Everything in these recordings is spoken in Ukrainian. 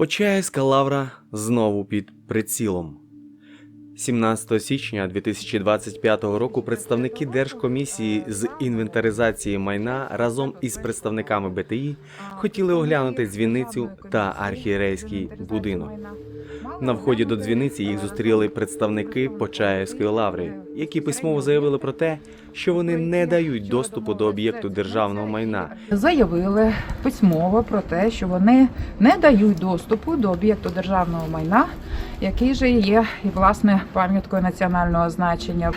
Почаївська лавра знову під прицілом. 17 січня 2025 року представники Держкомісії з інвентаризації майна разом із представниками БТІ хотіли оглянути дзвіницю та архієрейський будинок. На вході до дзвіниці їх зустріли представники Почаївської лаври, які письмово заявили про те, що вони не дають доступу до об'єкту державного майна заявили письмово про те, що вони не дають доступу до об'єкту державного майна, який же є і власне пам'яткою національного значення.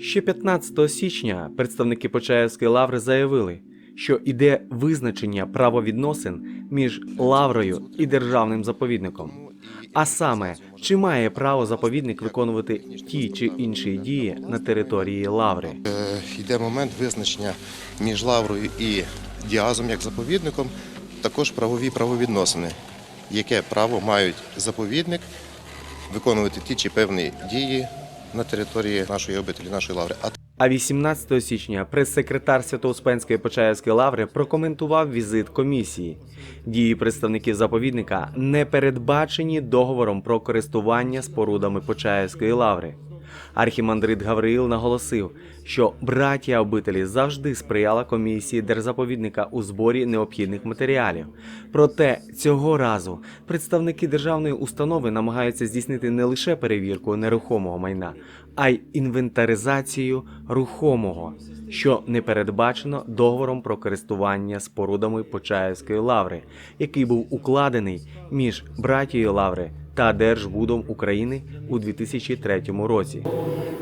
Ще 15 січня представники Почаївської лаври заявили, що іде визначення правовідносин між лаврою і державним заповідником. А саме, чи має право заповідник виконувати ті чи інші дії на території лаври? Е, Йде момент визначення між лаврою і діазом як заповідником, також правові правовідносини, яке право мають заповідник виконувати ті чи певні дії на території нашої обителі, нашої лаври. А А 18 січня прес-секретар Свято-Успенської Почаївської лаври прокоментував візит комісії. Дії представників заповідника не передбачені договором про користування спорудами Почаївської лаври. Архімандрит Гавриїл наголосив, що братія обителі завжди сприяла комісії держзаповідника у зборі необхідних матеріалів. Проте цього разу представники державної установи намагаються здійснити не лише перевірку нерухомого майна, а й інвентаризацію рухомого, що не передбачено договором про користування спорудами Почаївської лаври, який був укладений між братією лаври та Держбудом України у 2003 році.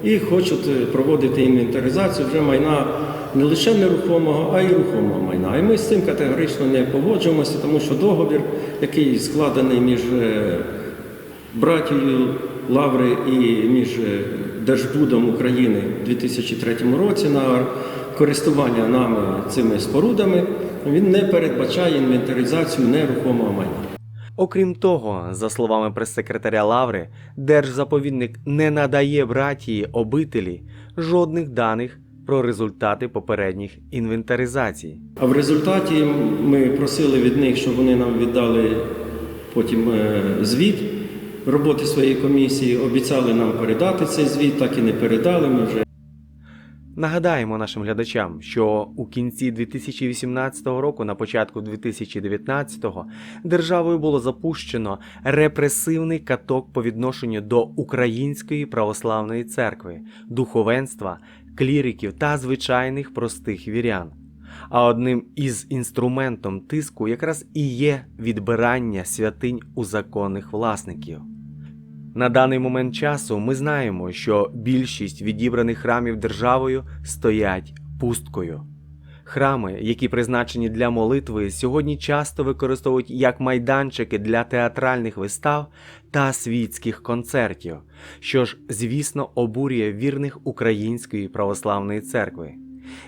і хочуть е, проводити інвентаризацію вже майна не лише нерухомого, а й рухомого майна. І ми з цим категорично не погоджуємося, тому що договір, який складений між е, братією Лаври і між е, Держбудом України у 2003 році на користування нами цими спорудами, він не передбачає інвентаризацію нерухомого майна. Окрім того, за словами прес-секретаря Лаври, держзаповідник не надає братії обителі жодних даних про результати попередніх інвентаризацій. А в результаті ми просили від них, щоб вони нам віддали потім е, звіт роботи своєї комісії. Обіцяли нам передати цей звіт, так і не передали. Ми вже Нагадаємо нашим глядачам, що у кінці 2018 року, на початку 2019 державою було запущено репресивний каток по відношенню до Української православної церкви, духовенства, кліриків та звичайних простих вірян. А одним із інструментом тиску якраз і є відбирання святинь у законних власників. На даний момент часу ми знаємо, що більшість відібраних храмів державою стоять пусткою. Храми, які призначені для молитви, сьогодні часто використовують як майданчики для театральних вистав та світських концертів, що ж, звісно, обурює вірних Української православної церкви.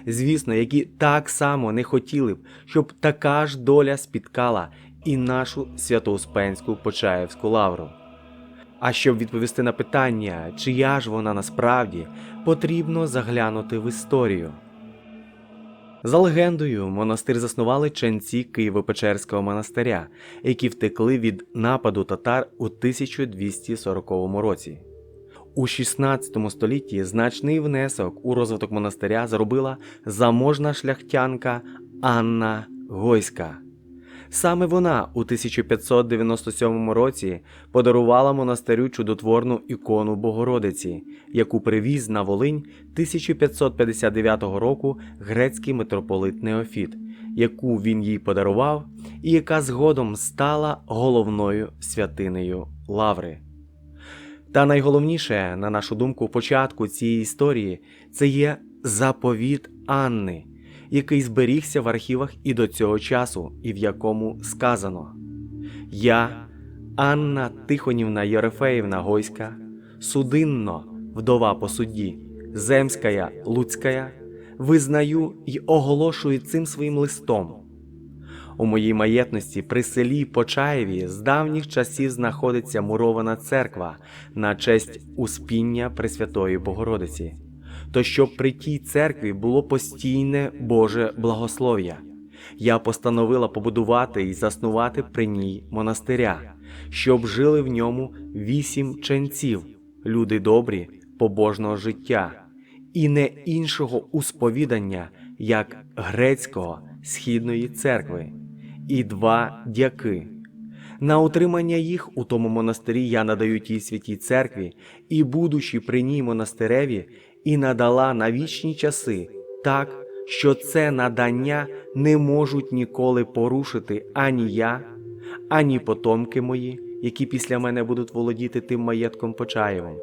Звісно, які так само не хотіли б, щоб така ж доля спіткала і нашу Свято-Успенську Почаївську лавру. А щоб відповісти на питання, чия ж вона насправді, потрібно заглянути в історію. За легендою, монастир заснували ченці Києво-Печерського монастиря, які втекли від нападу татар у 1240 році. У 16 столітті значний внесок у розвиток монастиря зробила заможна шляхтянка Анна Гойська. Саме вона у 1597 році подарувала монастирю чудотворну ікону Богородиці, яку привіз на Волинь 1559 року грецький митрополит Неофіт, яку він їй подарував, і яка згодом стала головною святинею Лаври. Та найголовніше, на нашу думку, початку цієї історії це є заповіт Анни, який зберігся в архівах і до цього часу, і в якому сказано: Я, Анна Тихонівна Єрофеївна Гойська, судинно, вдова по судді, земськая Луцькая, визнаю й оголошую цим своїм листом. У моїй маєтності при селі Почаєві з давніх часів знаходиться мурована церква на честь успіння Пресвятої Богородиці. То щоб при тій церкві було постійне Боже благослов'я, я постановила побудувати і заснувати при ній монастиря, щоб жили в ньому вісім ченців, люди добрі, побожного життя, і не іншого усповідання, як грецького східної церкви, і два дяки. На утримання їх у тому монастирі я надаю тій святій церкві, і, будучи при ній монастиреві, і надала на вічні часи, так, що це надання не можуть ніколи порушити ані я, ані потомки мої, які після мене будуть володіти тим маєтком Почаєвим.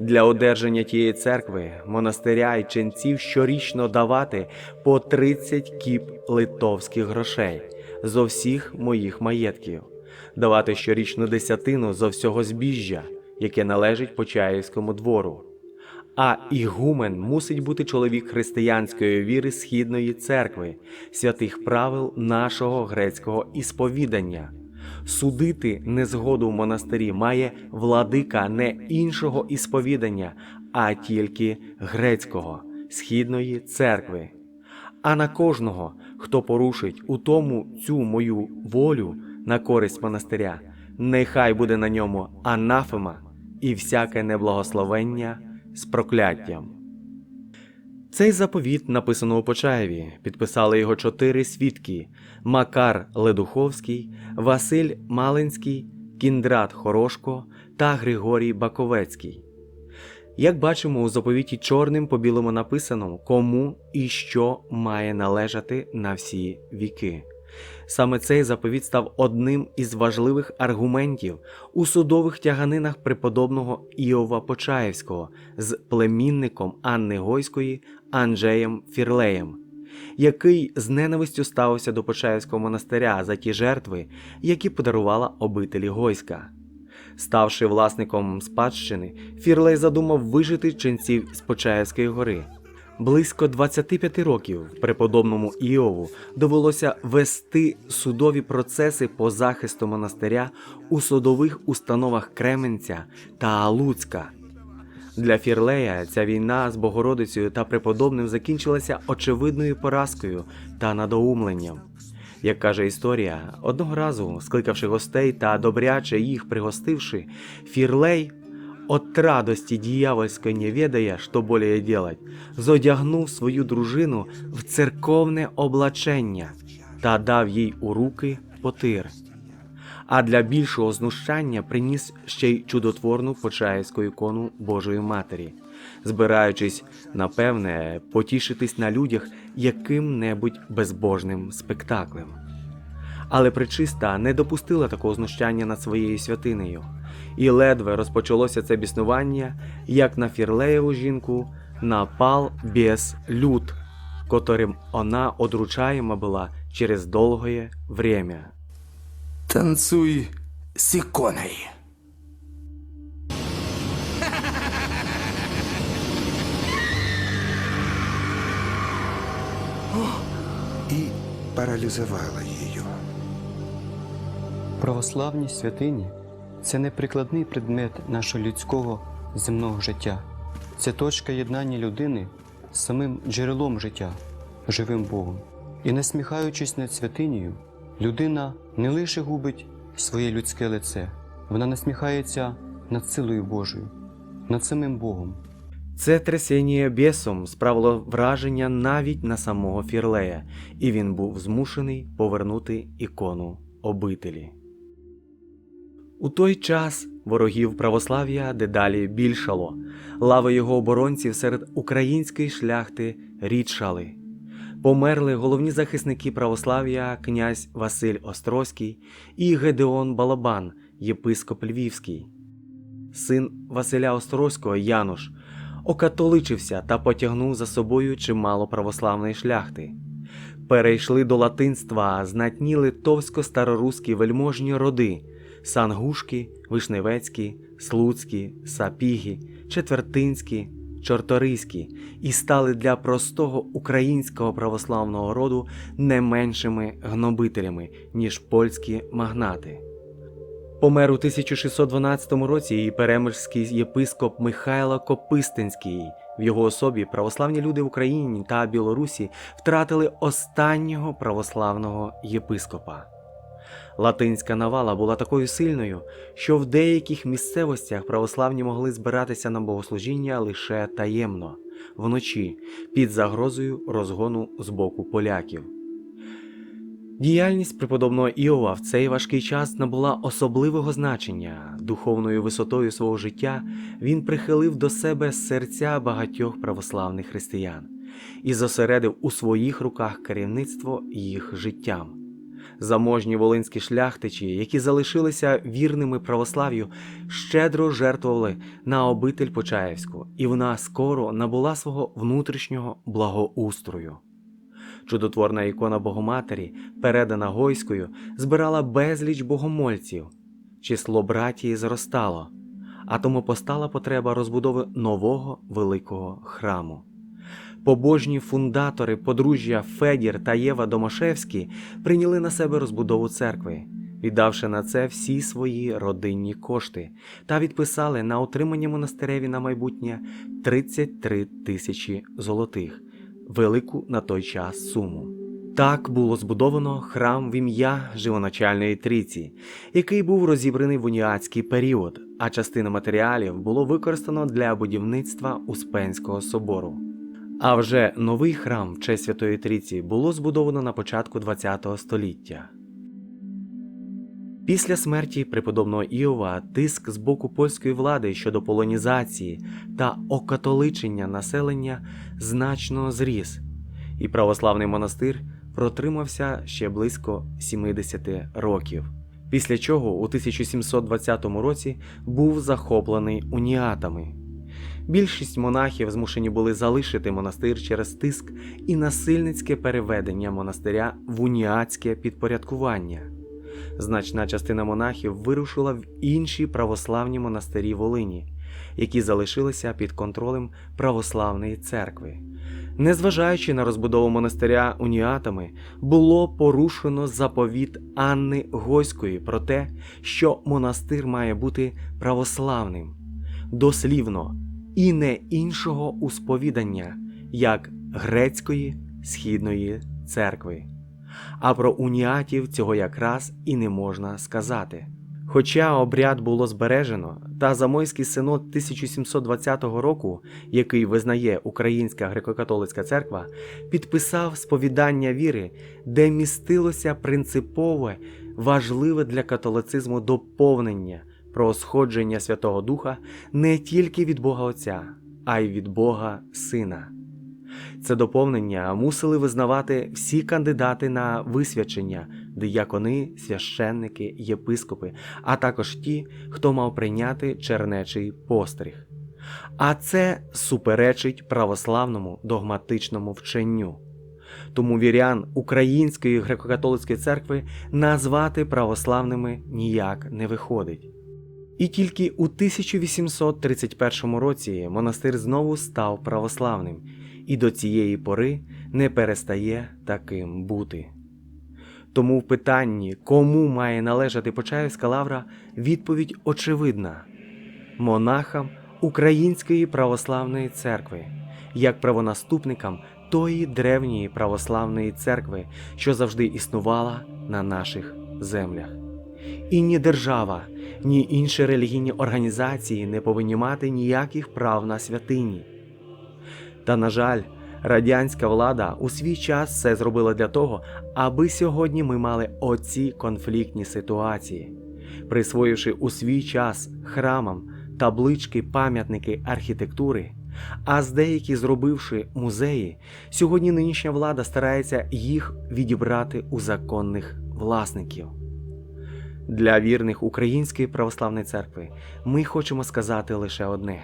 Для одержання тієї церкви, монастиря і ченців щорічно давати по 30 кіп литовських грошей зо всіх моїх маєтків, давати щорічну десятину зо всього збіжжя, яке належить Почаївському двору. А ігумен мусить бути чоловік християнської віри східної церкви, святих правил нашого грецького ісповідання. Судити незгоду в монастирі має владика не іншого ісповідання, а тільки грецького, східної церкви. А на кожного, хто порушить у тому цю мою волю на користь монастиря, нехай буде на ньому анафема і всяке неблагословення з прокляттям. Цей заповіт написано у Почаєві. Підписали його чотири свідки: Макар Ледуховський, Василь Малинський, Кіндрат Хорошко та Григорій Баковецький. Як бачимо у заповіті чорним по білому написано, кому і що має належати на всі віки. Саме цей заповіт став одним із важливих аргументів у судових тяганинах преподобного Іова Почаєвського з племінником Анни Гойської Анджеєм Фірлеєм, який з ненавистю ставився до Почаївського монастиря за ті жертви, які подарувала обителі Гойська. Ставши власником спадщини, Фірлей задумав вижити ченців з Почаївської гори. Близько 25 років преподобному Іову довелося вести судові процеси по захисту монастиря у судових установах Кременця та Луцька. Для Фірлея ця війна з Богородицею та преподобним закінчилася очевидною поразкою та надоумленням. Як каже історія, одного разу, скликавши гостей та добряче їх пригостивши, Фірлей от радості дьявольської не ведая, що более делать, зодягнув свою дружину в церковне облачення та дав їй у руки потир. А для більшого знущання приніс ще й чудотворну почаївську ікону Божої Матері, збираючись, напевне, потішитись на людях яким-небудь безбожним спектаклем. Але причиста не допустила такого знущання над своєю святинею, і ледве розпочалося це біснування, як на Фірлеєву жінку напал бес люд, котрим вона одручаєма була через довгое время. Танцуй з іконою. І паралізувала її. Православні святині це не прикладний предмет нашого людського земного життя. Це точка єднання людини з самим джерелом життя, живим Богом. І насміхаючись над святинею, людина не лише губить своє людське лице, вона насміхається над силою Божою, над самим Богом. Це трясіння бісом справило враження навіть на самого Фірлея, і він був змушений повернути ікону обителі. У той час ворогів православ'я дедалі більшало, лави його оборонців серед української шляхти рідшали. Померли головні захисники православ'я князь Василь Острозький і Гедеон Балабан, єпископ Львівський. Син Василя Острозького Януш окатоличився та потягнув за собою чимало православної шляхти. Перейшли до латинства знатні литовсько-староруські вельможні роди Сангушки, Вишневецькі, Слуцькі, Сапіги, Четвертинські, Чорториські і стали для простого українського православного роду не меншими гнобителями, ніж польські магнати. Помер у 1612 році і перемирський єпископ Михайло Копистинський. В його особі православні люди в Україні та Білорусі втратили останнього православного єпископа. Латинська навала була такою сильною, що в деяких місцевостях православні могли збиратися на богослужіння лише таємно, вночі, під загрозою розгону з боку поляків. Діяльність преподобного Іова в цей важкий час набула особливого значення. Духовною висотою свого життя він прихилив до себе серця багатьох православних християн і зосередив у своїх руках керівництво їх життям. Заможні волинські шляхтичі, які залишилися вірними православ'ю, щедро жертвували на обитель Почаївську, і вона скоро набула свого внутрішнього благоустрою. Чудотворна ікона Богоматері, передана Гойською, збирала безліч богомольців. Число братії зростало, а тому постала потреба розбудови нового великого храму. Побожні фундатори подружжя Федір та Єва Домашевські прийняли на себе розбудову церкви, віддавши на це всі свої родинні кошти, та відписали на отримання монастиреві на майбутнє 33 тисячі золотих, велику на той час суму. Так було збудовано храм в ім'я живоначальної трійці, який був розібраний в уніатський період, а частина матеріалів було використано для будівництва Успенського собору. А вже новий храм в честь Святої Трійці було збудовано на початку ХХ століття. Після смерті преподобного Іова тиск з боку польської влади щодо полонізації та окатоличення населення значно зріс, і православний монастир протримався ще близько 70 років. Після чого у 1720 році був захоплений уніатами. Більшість монахів змушені були залишити монастир через тиск і насильницьке переведення монастиря в уніатське підпорядкування. Значна частина монахів вирушила в інші православні монастирі Волині, які залишилися під контролем православної церкви. Незважаючи на розбудову монастиря уніатами, було порушено заповіт Анни Гойської про те, що монастир має бути православним, дослівно і не іншого усповідання, як грецької східної церкви. А про уніатів цього якраз і не можна сказати. Хоча обряд було збережено, та Замойський синод 1720 року, який визнає Українська греко-католицька церква, підписав сповідання віри, де містилося принципове, важливе для католицизму доповнення про сходження Святого Духа не тільки від Бога Отця, а й від Бога Сина. Це доповнення мусили визнавати всі кандидати на висвячення, диякони, священники, єпископи, а також ті, хто мав прийняти чернечий постриг. А це суперечить православному догматичному вченню. Тому вірян Української греко-католицької церкви назвати православними ніяк не виходить. І тільки у 1831 році монастир знову став православним і до цієї пори не перестає таким бути. Тому в питанні, кому має належати Почаївська лавра, відповідь очевидна монахам Української православної церкви, як правонаступникам тої древньої православної церкви, що завжди існувала на наших землях. І ні держава, ні інші релігійні організації не повинні мати ніяких прав на святині. Та, на жаль, радянська влада у свій час все зробила для того, аби сьогодні ми мали оці конфліктні ситуації, присвоївши у свій час храмам таблички, пам'ятники архітектури. А з деякі зробивши музеї, сьогодні нинішня влада старається їх відібрати у законних власників. Для вірних Української православної церкви ми хочемо сказати лише одне: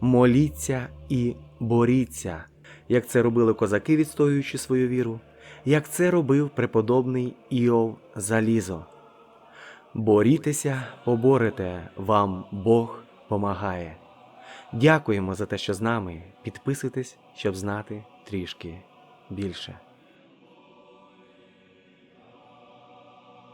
моліться і боріться, як це робили козаки, відстоюючи свою віру, як це робив преподобний Іов Залізо. Борітеся, поборете, вам Бог помагає. Дякуємо за те, що з нами. Підписуйтесь, щоб знати трішки більше.